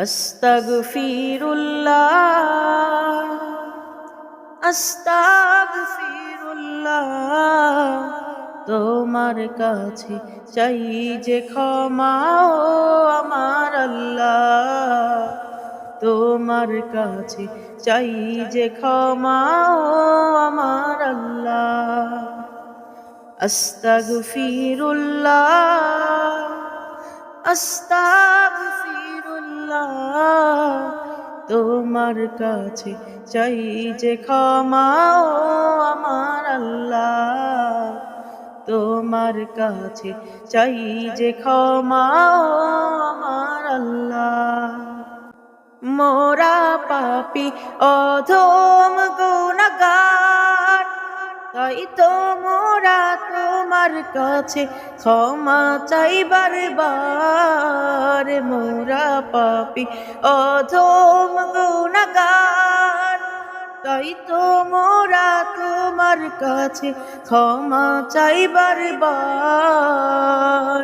আস্তাগফিরুল্লাহ আস্তাগফিরুল্লাহ, তোমার কাছে চাই যে ক্ষমা ও আমার আল্লাহ। তোমার কাছে চাই যে ক্ষমা ও আমার আল্লাহ। আস্তাগফিরুল্লাহ। আস্তাগফিরুল্লাহ, তোমার কাছে চাই যে ক্ষমা আমার আল্লাহ। তোমার কাছে চাই যে ক্ষমা আমার আল্লাহ। মোরা পাপি, অধম গুণগার, তাই তো মোরা তোমার কাছে ক্ষমা চাইবার বার, মোরা পাপি অধম গুণগার। তাই তো মোরা তোমার কাছে ক্ষমা চাইবার বার।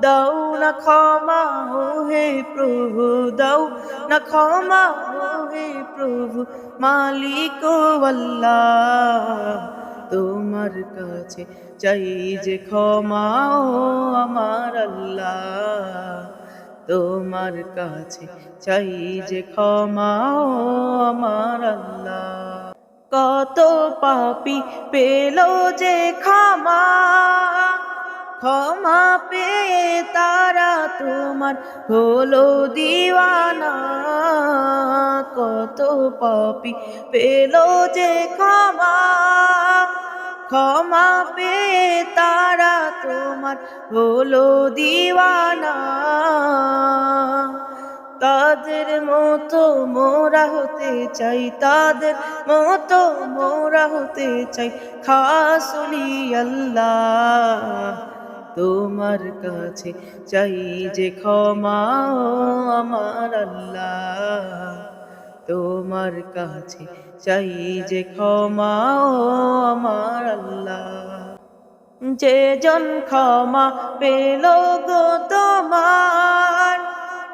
দাও না ক্ষমা, ও হে প্রভু, দাও না ক্ষমা, ও হে প্রভু, মালিক আল্লাহ। তোমার কাছে চাই যে ক্ষমা, ও আমার আল্লাহ। তোমার কাছে চাই যে ক্ষমা, ও আমার আল্লাহ। কত পাপি পেল যে ক্ষমা ক্ষমা পেয়ে তারা তোমার হলো দিওয়ানা। কত পাপি পেল যে ক্ষমা ক্ষমা পেয়ে তারা তোমার হলো দিওয়ানা। তাদের মতো মোরা হতে চাই, তাদের মতো মোরা হতে চাই খাসলি আল্লাহ। তোমার কাছে চাই যে ক্ষমা আমার আল্লাহ। তোমার কাছে চাই যে ক্ষমা, ও আমার আল্লাহ। যে জন ক্ষমা পেল গো তোমার,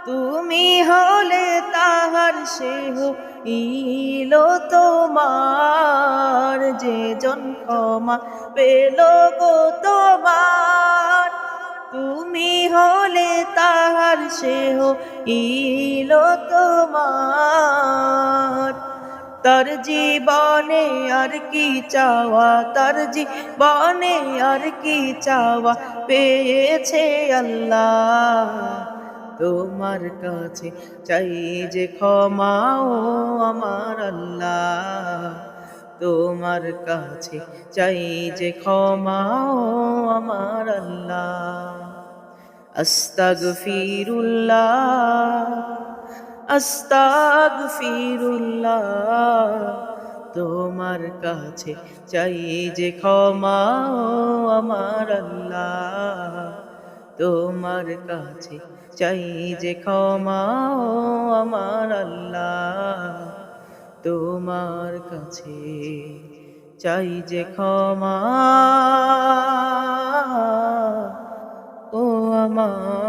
তুমি হলে তাহার সেহ ইলো তোমার। যে জন ক্ষমা পেল গো তোমার তুমি হলে তাহার সেহ ইলো তোমার। তার জীবনে আর কি চাওয়া, তার জীবনে আর কি চাওয়া পেয়েছে আল্লাহ। তোমার কাছে চাই যে ক্ষমা ও আমার আল্লাহ। তোমার কাছে চাই যে ক্ষমা, ও আমার আল্লাহ। আস্তাগফিরুল্লাহ আস্তাগফিরুল্লাহ, তোমার কাছে চাই যে ক্ষমা আমার আল্লাহ। তোমার কাছে চাই যে ক্ষমা আমার আল্লাহ। তোমার কাছে চাই যে ক্ষমা। ও আমার